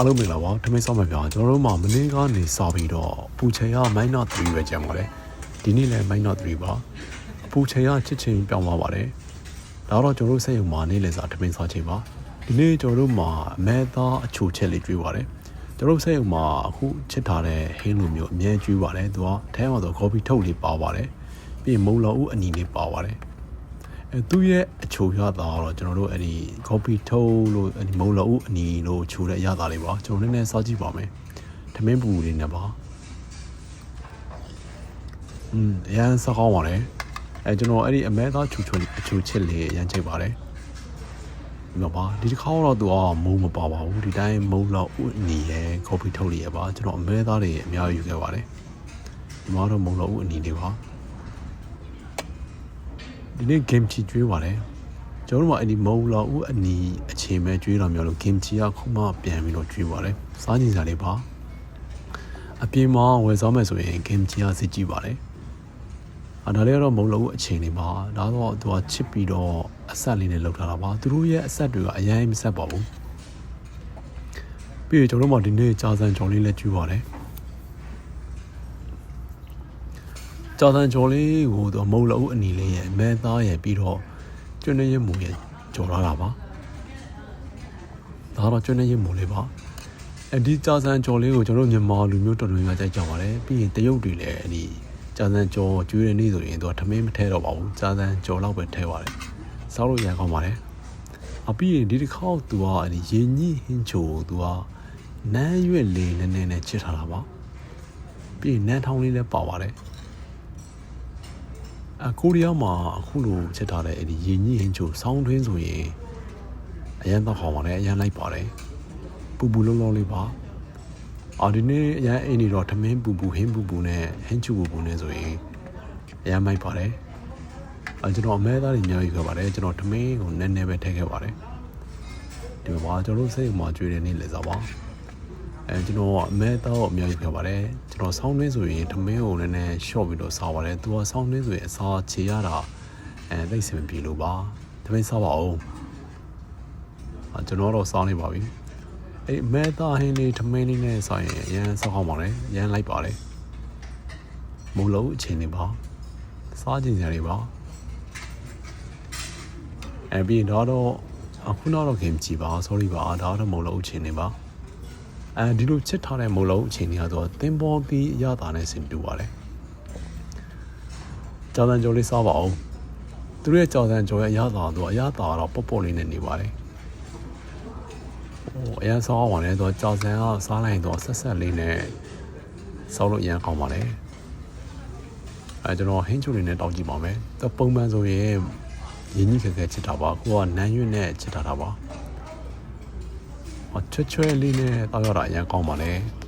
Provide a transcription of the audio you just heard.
အားလုံးမင်္ဂလာပါထမင်းဆောင်မပြောကျွန်တော်တို့မှာမနေ့ကနေစပြီးတော့ပူချေရ minor 3ပဲကျန်ပါတယ်ဒီနေ့လည်း minor 3ပါပူချေရချစ်ချင်းပြောင်းသွားပါတယ်ဒါတော့ကျွန်တော်တို့စိတ်ယုံမှာနေ့လည်စာထမင်းစားချိန်ပါဒီနေ့ကျွန်တော်တို့မှာအမဲသားအချိုချက်လေးကျွေးပါတယ်ကျွန်တော်တို့စိတ်ယုံမှာအခုချစ်ထားတဲ့ဟင်းလိုမျိုးအမြဲကျွေးပါတယ်သူကအဲမှာဆို coffee ထုတ်လေးပါပါတယ်ပြီးရင်မုံလောဦးအနီလေးပါပါတယ် အဲသူ့ရဲ့အချိုရတာတော့ကျွန်တော်တို့အဲ့ဒီ copy ထုတ်လို့အဲ့ဒီမုံလောဦးအနီလို့ချိုတဲ့အရသာလေးပါကျွန်တော်နည်းနည်းစားကြည့်ပါမယ်ထမင်းပူလေးနဲ့ပါอืมအရန်စားကောင်းပါတယ်အဲကျွန်တော်အဲ့ဒီအမဲသားချူချူအချိုချစ်လေးအရန်ချိတ်ပါတယ်ဒီမှာပါဒီတစ်ခါတော့သူကမုံမပါပါဘူးဒီတိုင်းမုံလောက်ဦးအနီရဲ့ copy ထုတ်လေးရပါကျွန်တော်အမဲသားတွေအများကြီးယူခဲ့ပါတယ်ဒီမှာတော့မုံလောက်ဦးအနီလေးပါ ဒီနေ့ game ချီကျွေးပါတယ်ကျွန်တော်တို့ကအဲ့ဒီမုံလောက်ဦးအနီအချိန်ပဲကျွေးတော့မျိုးလို့ game ချီကခုမှပြန်ပြီးတော့ကျွေးပါတယ်စားကြည့်စားလေးပါအပြင်မှာဝယ်စားမယ်ဆိုရင် game ချီကစစ်ကြည့်ပါတယ်အာဒါလေးကတော့မုံလောက်ဦးအချိန်လေးပါဒါတော့သူကချစ်ပြီးတော့အဆက်လေးနဲ့လောက်ထားတာပါသူတို့ရဲ့အဆက်တွေကအရင်မဆက်ပါဘူးပြီးရင်ကျွန်တော်တို့မှဒီနေ့ကြာစံကြော်လေးလည်းကျွေးပါတယ် ကြာစံကြော်လေးကိုသူမုံလောက်ဦးအနီလေးရဲ့မဲသားရဲ့ပြီးတော့ကျွန်းနေရမူရဲ့ကြော်လာတာပါဒါတော့ကျွန်းနေရမူလေးပါအဲဒီကြာစံကြော်လေးကိုကျွန်တော်တို့မြန်မာလူမျိုးတော်တော်များများကြိုက်ကြပါတယ်ပြီးရင်တရုတ်တွေလည်းအဒီကြာစံကြော်ကျွေးတဲ့နေ့ဆိုရင်သူကထမင်းမထဲတော့ပါဘူးကြာစံကြော်လောက်ပဲထဲပါတယ်စားလို့ရကောင်းပါတယ်အပြီးရင်ဒီတစ်ခေါက်သူကအဲ့ဒီရင်ကြီးဟင်းချိုသူကနန်းရွက်လေးနည်းနည်းနဲ့ချစ်ထားတာပါပြီးရင်နန်းထောင်းလေးလည်းပါပါတယ် အကိုရီးယားမှာအခုလိုချစ်ထားတဲ့အဲ့ဒီရင်ကြီးဟင်းချိုဆောင်းတွင်းဆိုရင်အရန်တော့ခေါင်းပါတယ်အရန်လိုက်ပါတယ်ပူပူလုံးလုံးလေးပါအော်ဒီနေ့အရန်အိမ်နေတော့ထမင်းပူပူဟင်းပူပူနဲ့ဟင်းချူပူပူနဲ့ဆိုရင်အရန်မိုက်ပါတယ်အဲကျွန်တော်အမဲသားတွေအများကြီးခဲ့ပါတယ်ကျွန်တော်ထမင်းကိုနည်းနည်းပဲထည့်ခဲ့ပါတယ်ဒီမှာကျွန်တော်တို့စိတ်မှာကျွေးတဲ့နေ့လေစားပါ အဲကျွန်တော်ကအမဲသားကိုအများကြီးခဲ့ပါတယ်ကျွန်တော်ဆောင်းတွင်းဆိုရင်ထမင်းကိုနည်းနည်းရှော့ပြီးတော့စားပါတယ်သူကဆောင်းတွင်းဆိုရင်အစားခြေရတာအဲသိပ်စင်မပြေလို့ပါထမင်းစားပါဦးအဲကျွန်တော်တော့စားနေပါပြီအဲ့မဲသားဟင်းလေးထမင်းလေးနဲ့ဆိုင်ရင်အရန်စားကောင်းပါလေအရန်လိုက်ပါလေမုံလုံးအချိန်လေးပါစားကြည့်ကြရပါအဲပြီးတော့တော့အခုတော့ခင်ကြည့်ပါ sorry ပါဒါတော့မုံလုံးအချိန်လေးပါ အဲဒီလိုချစ်ထားတဲ့မုံလုံးအချိန်လေးကတော့တင်ပေါ်ပြီးအရသာနဲ့ဆင်တူပါတယ်ကြောင်တန်ကြော်လေးစားပါအောင်သူတို့ရဲ့ကြောင်တန်ကြော်ရဲ့အရသာတော့အရသာတော့ပေါ့ပေါ့လေးနဲ့နေပါတယ်ဟိုအရန်စားအောင်ပါလေတော့ကြောင်စံကစားလိုက်တော့ဆက်ဆက်လေးနဲ့စားလို့အရန်ကောင်းပါလေအဲကျွန်တော်ဟင်းချိုလေးနဲ့တောက်ကြည့်ပါမယ်။တော့ပုံမှန်ဆိုရင်ရင်းကြီးခက်ခဲချစ်တာပါ။ကိုကနန်းရွက်နဲ့ချစ်တာတာပါ။ဟော ချွတ်ချွဲလေးနဲ့တောက်ရတာအရင်ကောင်းပါလေ။